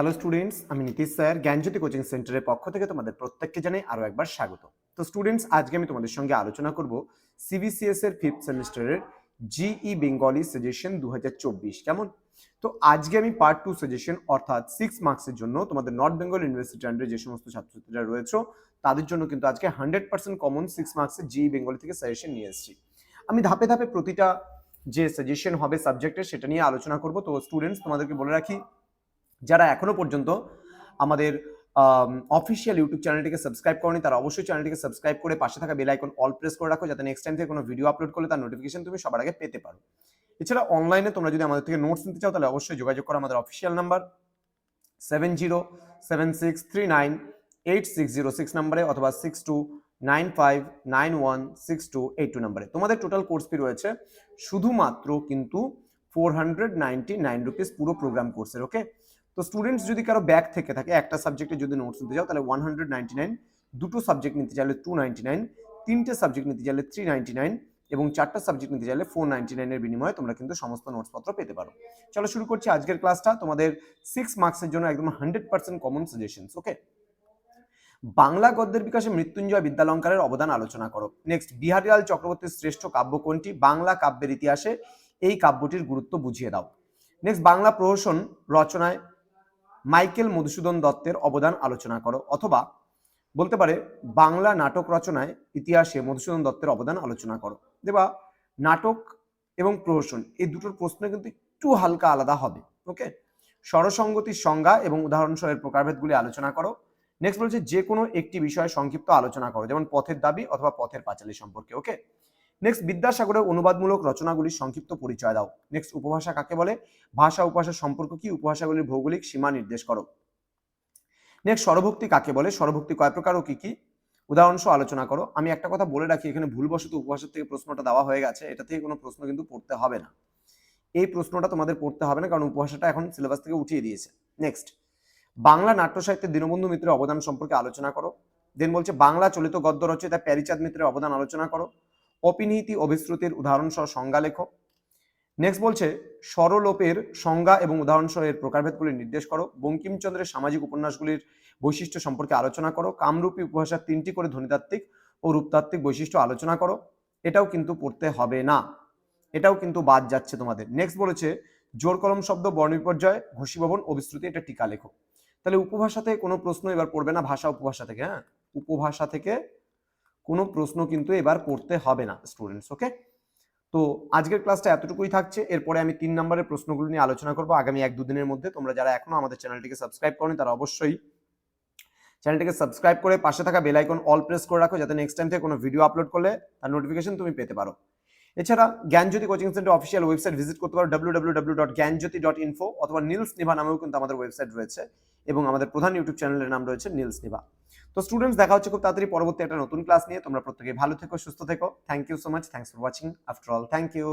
Hello students আমি Nitish sir, জ্ঞানজ্যোতি coaching সেন্টারের পক্ষ থেকে তোমাদের প্রত্যেককে জানাই আরও একবার স্বাগত। তো স্টুডেন্টস আজকে আমি তোমাদের সঙ্গে আলোচনা করব সিবিসিএস এর ফিফথ সেমিস্টারের জিই বেঙ্গলি সাজেশন দু কেমন? তো আজকে আমি পার্ট টু সাজেশন অর্থাৎ সিক্স মার্কসের জন্য তোমাদের নর্থ বেঙ্গল ইউনিভার্সিটি আন্ডারে যে সমস্ত ছাত্রছাত্রীরা রয়েছে, তাদের জন্য কিন্তু আজকে হান্ড্রেড পার্সেন্ট কমন সিক্স মার্কসের জিই বেঙ্গলি থেকে সাজেশন নিয়ে এসেছি। আমি ধাপে ধাপে প্রতিটা যে সাজেশন হবে সাবজেক্টের সেটা নিয়ে আলোচনা করব। তো স্টুডেন্টস তোমাদেরকে বলে রাখি যারা এখনও পর্যন্ত আমাদের অফিসিয়াল ইউটিউব চ্যানেলটিকে সাবস্ক্রাইব করনি, তারা অবশ্যই চ্যানেলটিকে সাবস্ক্রাইব করে পাশে থাকা বেল আইকন অল প্রেস করে রাখো, যাতে নেক্সট টাইম থেকে কোনো ভিডিও আপলোড করলে তার নোটিফিকেশন তুমি সবার আগে পেতে পারো। এছাড়া অনলাইনে তোমরা যদি আমাদের থেকে নোটস নিতে চাও, তাহলে অবশ্যই যোগাযোগ করো আমাদের official number seven zero seven six three nine eight six zero six নাম্বারে অথবা six two nine five nine one six two eight two নাম্বারে তোমাদের টোটাল কোর্স ফি রয়েছে শুধুমাত্র কিন্তু four hundred ninety nine rupees পুরো প্রোগ্রাম কোর্সের okay তো স্টুডেন্টস যদি কারও ব্যাক থেকে থাকে, একটা সাবজেক্টে যদি নোটস নিতে চাও, তাহলে ওয়ান হান্ড্রেড নাইনটি নাইন দুটো সাবজেক্ট নিতে চাইলে টু নাইনটি নাইন তিনটে সাবজেক্ট নিতে চাইলে থ্রি নাইনটি নাইন এবং চারটা সাবজেক্ট নিতে চাইলে ফোর নাইনটি নাইনের বিনিময়ে তোমরা কিন্তু সমস্ত নোটসপত্র পেতে পারো। চলো শুরু করছি আজকের ক্লাসটা তোমাদের সিক্স মার্কসের জন্য একদম hundred percent common suggestions okay Bangla গদ্যের বিকাশে মৃত্যুঞ্জয় বিদ্যালঙ্কারের অবদান আলোচনা করো। নেক্সট বিহারীলাল চক্রবর্তীর শ্রেষ্ঠ কাব্য কোনটি? বাংলা কাব্যের ইতিহাসে এই কাব্যটির গুরুত্ব বুঝিয়ে দাও। নেক্সট বাংলা প্রহসন রচনায় মাইকেল মধুসূদন দত্তের অবদান আলোচনা করো অথবা বলতে পারে বাংলা নাটক রচনায় ইতিহাসে মধুসূদন দত্তের অবদান আলোচনা করো। দেবা, নাটক এবং প্রহসন, এই দুটোর প্রশ্ন কিন্তু একটু হালকা আলাদা হবে ওকে স্বরসঙ্গতির সংজ্ঞা এবং উদাহরণসহের প্রকারভেদগুলি আলোচনা করো। নেক্সট বলছে যে কোনো একটি বিষয়ে সংক্ষিপ্ত আলোচনা করো, যেমন পথের দাবি অথবা পথের পাঁচালী সম্পর্কে ওকে নেক্সট বিদ্যাসাগরের অনুবাদমূলক রচনাগুলির সংক্ষিপ্ত পরিচয় দাও। নেক্সট উপভাষা কাকে বলে? ভাষা উপভাষার সম্পর্ক কি? উপভাষাগুলির ভৌগোলিক সীমা নির্দেশ করো। নেক্সট স্বরভক্তি কাকে বলে? স্বরভক্তি কয় প্রকার ও কি কি? উদাহরণসহ আলোচনা করো। আমি একটা কথা বলে রাখি, এখানে ভুলবশত উপভাষার থেকে প্রশ্নটা দেওয়া হয়ে গেছে, এটা থেকে কোনো প্রশ্ন কিন্তু পড়তে হবে না। এই প্রশ্নটা তোমাদের পড়তে হবে না, কারণ উপভাষাটা এখন সিলেবাস থেকে উঠিয়ে দিয়েছে। নেক্সট বাংলা নাট্য সাহিত্যে দীনবন্ধু মিত্রের অবদান সম্পর্কে আলোচনা করো। দেন বলছে, বাংলা চলিত গদ্য রচয়িতা প্যারিচাঁদ মিত্রের অবদান আলোচনা করো। অপিনীতি অভিশ্রুতির উদাহরণসহ সংজ্ঞা লেখো নেক্সট বলছে সরলোপের সংজ্ঞা এবং উদাহরণসহ এর প্রকারভেদগুলি নির্দেশ করো। বঙ্কিমচন্দ্রের সামাজিক উপন্যাসগুলির বৈশিষ্ট্য সম্পর্কে আলোচনা করো। কামরূপী উপভাষার তিনটি করে ধ্বনিতাত্ত্বিক ও রূপতাত্ত্বিক বৈশিষ্ট্য আলোচনা করো। এটাও কিন্তু পড়তে হবে না। এটাও কিন্তু বাদ যাচ্ছে তোমাদের। নেক্সট বলেছে, জোর কলম শব্দ বর্ণবিপর্যয় ঘোষীভবন অভিশ্রুতি এটা টিকা লেখো। তাহলে উপভাষা থেকে কোনো প্রশ্ন এবার পড়বে না, ভাষা উপভাষা থেকে হ্যাঁ? উপভাষা থেকে কোনো প্রশ্ন কিন্তু এবার পড়তে হবে না স্টুডেন্টস ওকে তো আজকের ক্লাসটা এতটুকুই থাকছে। এরপরে আমি তিন নম্বরের প্রশ্নগুলো নিয়ে আলোচনা করব। আগামী এক দুদিনের মধ্যে তোমরা যারা এখনও আমাদের চ্যানেলটিকে সাবস্ক্রাইব করনি, তারা অবশ্যই চ্যানেলটিকে সাবস্ক্রাইব করে পাশে থাকা বেল আইকন অল প্রেস করে রাখো, যাতে নেক্সট টাইম থেকে কোনো ভিডিও আপলোড করলে তার নোটিফিকেশন তুমি পেতে পারো। এছাড়া Gyanjyoti coaching centre official website visit করতে পারো ডাব্লিউ ডাব্লিউ অথবা নীলস নিভা নামেও কিন্তু আমাদের ওয়েবসাইট রয়েছে এবং আমাদের প্রধান ইউটিউব চ্যানেলের নাম রয়েছে নীলস নিভা। তো স্টুডেন্টস দেখা হচ্ছে খুব তাড়াতাড়ি পরবর্তী একটা নতুন ক্লাস নিয়ে। তোমরা প্রত্যেকে ভালো থেকো, সুস্থ থেকো। Thank you so much thanks for watching after all thank you